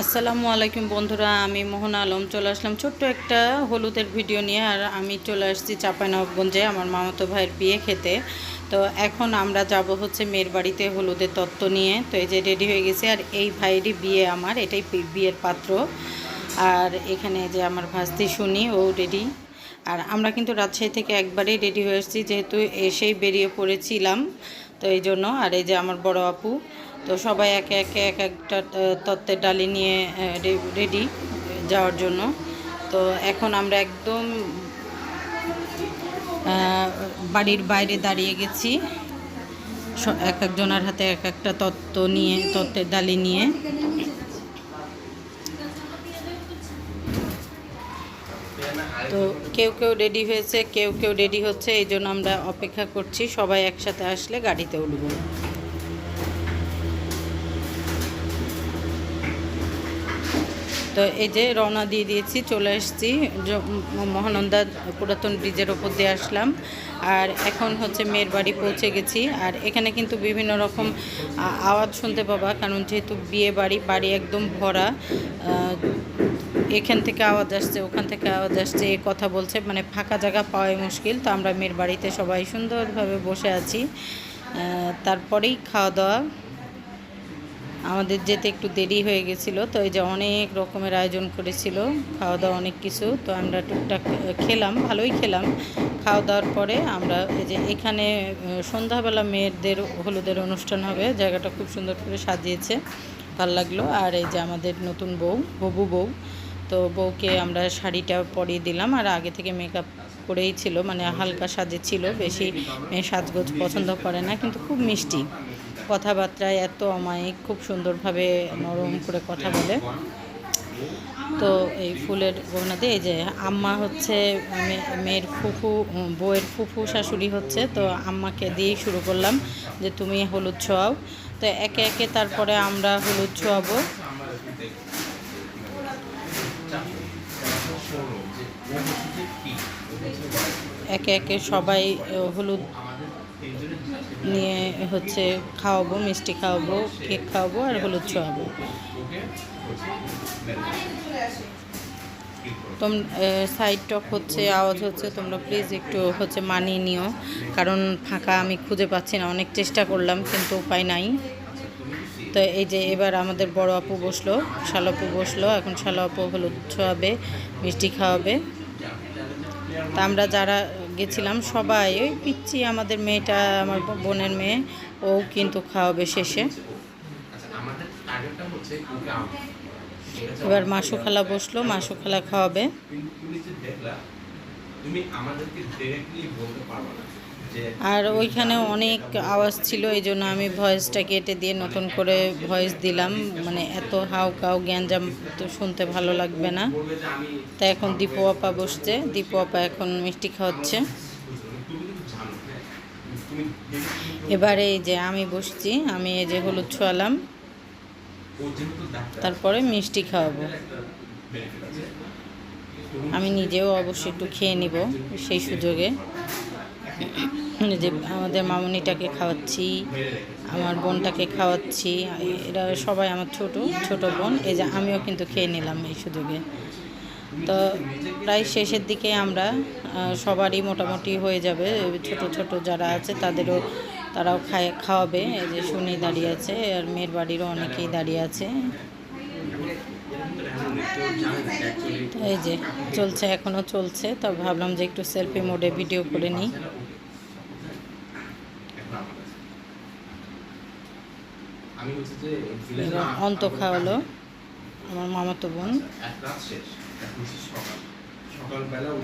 আসসালামু আলাইকুম বন্ধুরা, আমি মোহন আলম। চলে আসলাম ছোট্ট একটা হলুদের ভিডিও নিয়ে, আর আমি চলে আসছি চাঁপাইনবাবগঞ্জে আমার মামাতো ভাইয়ের বিয়ে খেতে। তো এখন আমরা যাব হচ্ছে মেয়ের বাড়িতে হলুদের তত্ত্ব নিয়ে। তো এই যে রেডি হয়ে গেছে, আর এই ভাইয়েরই বিয়ে আমার, এটাই বিয়ের পাত্র। আর এখানে যে আমার ভাস্তি শুনি, ও রেডি। আর আমরা কিন্তু রাজশাহী থেকে একবারেই রেডি হয়ে এসেছি, যেহেতু এসেই বেরিয়ে পড়েছিলাম। তো এই জন্য, আর এই যে আমার বড় আপু তো সবাই একে একে এক একটা তত্ত্বের ডালি নিয়ে রেডি যাওয়ার জন্য। তো এখন আমরা একদম বাড়ির বাইরে দাঁড়িয়ে গেছি। এক একজনের হাতে এক একটা তত্ত্ব নিয়ে, তত্ত্বের ডালি নিয়ে। তো কেউ কেউ রেডি হয়েছে, কেউ কেউ রেডি হচ্ছে, এই জন্য আমরা অপেক্ষা করছি। সবাই একসাথে আসলে গাড়িতে উঠব। তো এই যে রওনা দিয়ে দিয়েছি, চলে এসেছি জ- মহানন্দা পুরাতন ব্রিজের ওপর দিয়ে আসলাম। আর এখন হচ্ছে মেয়ের বাড়ি পৌঁছে গেছি। আর এখানে কিন্তু বিভিন্ন রকম আওয়াজ শুনতে পাবা। কারণ যেহেতু বিয়ে বাড়ি বাড়ি একদম ভরা এখান থেকে আওয়াজ আসছে, ওখান থেকে আওয়াজ আসছে এই কথা বলছে। মানে ফাঁকা জায়গা পাওয়াই মুশকিল। তো আমরা মেয়ের বাড়িতে সবাই সুন্দরভাবে বসে আছি। তারপরেই খাওয়া দাওয়া আমাদের যেতে একটু দেরি হয়ে গেছিল, তো এই যে অনেক রকমের আয়োজন করেছিল খাওয়া দাওয়া অনেক কিছু, তো আমরা টুকটাক খেলাম, ভালোই খেলাম। খাওয়া দাওয়ার পরে আমরা এই যে এখানে সন্ধ্যাবেলা মেয়েদের হলুদের অনুষ্ঠান হবে, জায়গাটা খুব সুন্দর করে সাজিয়েছে, ভালো লাগল। আর এই যে আমাদের নতুন বউ, হবু বউ, তো বউকে আমরা শাড়িটা পরিয়ে দিলাম, আর আগে থেকে মেকআপ করেই ছিল মানে হালকা সাজে ছিল, বেশি মেয়ে সাজগোজ পছন্দ করে না, কিন্তু খুব মিষ্টি। কথাবার্তায় এত অমায়িক, খুব সুন্দরভাবে নরম করে কথা বলে। তো এই ফুলের গহনাতে, এই যে আম্মা হচ্ছে মেয়ের ফুফু বউয়ের ফুফু শাশুড়ি হচ্ছে, তো আম্মাকে দিয়েই শুরু করলাম যে তুমি হলুদ ছোঁয়াও। তো একে একে তারপরে আমরা হলুদ ছোঁয়াবো। একে একে সবাই হলুদ নিয়ে হচ্ছে খাওয়াবো, মিষ্টি খাওয়াবো, কেক খাওয়াবো আর হলুদ ছোঁয়াবো তোম সাইড টক হচ্ছে, আওয়াজ হচ্ছে, তোমরা প্লিজ একটু হচ্ছে মানিয়ে নিও। কারণ ফাঁকা আমি খুঁজে পাচ্ছি না, অনেক চেষ্টা করলাম, কিন্তু উপায় নাই। তো এই যে এবার আমাদের বড় আপু বসল শালাপু বসল, এখন শালাপু হলুদ ছোঁয়াবে মিষ্টি খাওয়াবে। তা আমরা যারা গেছিলাম সবাই। ওই পিচ্ছি আমাদের মেয়েটা, আমার বোনের মেয়ে, ও কিন্তু খাওয়াবে শেষে। এবার মাসু খালা বসল, মাসু খালা খাওয়াবে। আর ওইখানে অনেক আওয়াজ ছিল, এই জন্য আমি ভয়েসটা কেটে দিয়ে নতুন করে ভয়েস দিলাম। মানে এত হাউ কাউ জ্ঞানজাম তো শুনতে ভালো লাগবে না। তাই এখন দীপু আপা বসছে। দীপু আপা এখন মিষ্টি খাওয়াচ্ছে। এবারে এই যে আমি বসছি, আমি এই যে হলুদ ছোয়ালাম। তারপরে মিষ্টি খাওয়াবো। আমি নিজেও অবশ্যই একটু খেয়ে নিব সেই সুযোগে। যে আমাদের মামুনিটাকে খাওয়াচ্ছি, আমার বোনটাকে খাওয়াচ্ছি, এরা সবাই আমার ছোট ছোট বোন, এই যে আমিও কিন্তু খেয়ে নিলাম এই সুযোগে। তো প্রায় শেষের দিকে আমরা সবারই মোটামুটি হয়ে যাবে ছোট ছোট যারা আছে তাদেরও, তারাও খায়, খাওয়াবে, এই যে শুনি দাঁড়িয়ে আছে, আর মেয়ের বাড়িরও অনেকেই দাঁড়িয়ে আছে। এই যে চলছে এখনও চলছে, তো ভাবলাম যে একটু সেলফি মোডে ভিডিও করে নিই। আমি হচ্ছে যে এবার না- অন্ত খাওয়ালো আমার মামাতো বোন। উঠে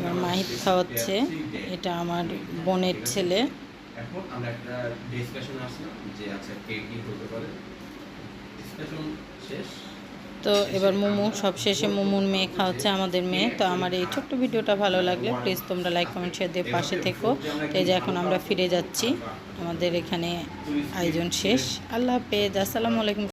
আমার মাহিত খাওয়াচ্ছে এটা আমার বোনের ছেলে। এখন আমরা একটা ডিসকাশন আসলাম যে আচ্ছা কে কি হতে পারে। ডিসকাশন শেষ। তো এবার মোমো সব শেষে মোমোর মেয়ে খাওয়াচ্ছে আমাদের মেয়ে। তো আমার এই ছোট্ট ভিডিওটা ভালো লাগলে প্লিজ তোমরা লাইক কমেন্ট শেয়ার দিয়ে পাশে থেকো। এই যে এখন আমরা ফিরে যাচ্ছি। আমাদের এখানে আয়োজন শেষ। আল্লাহ হাফেজ। আসসালামু আলাইকুম।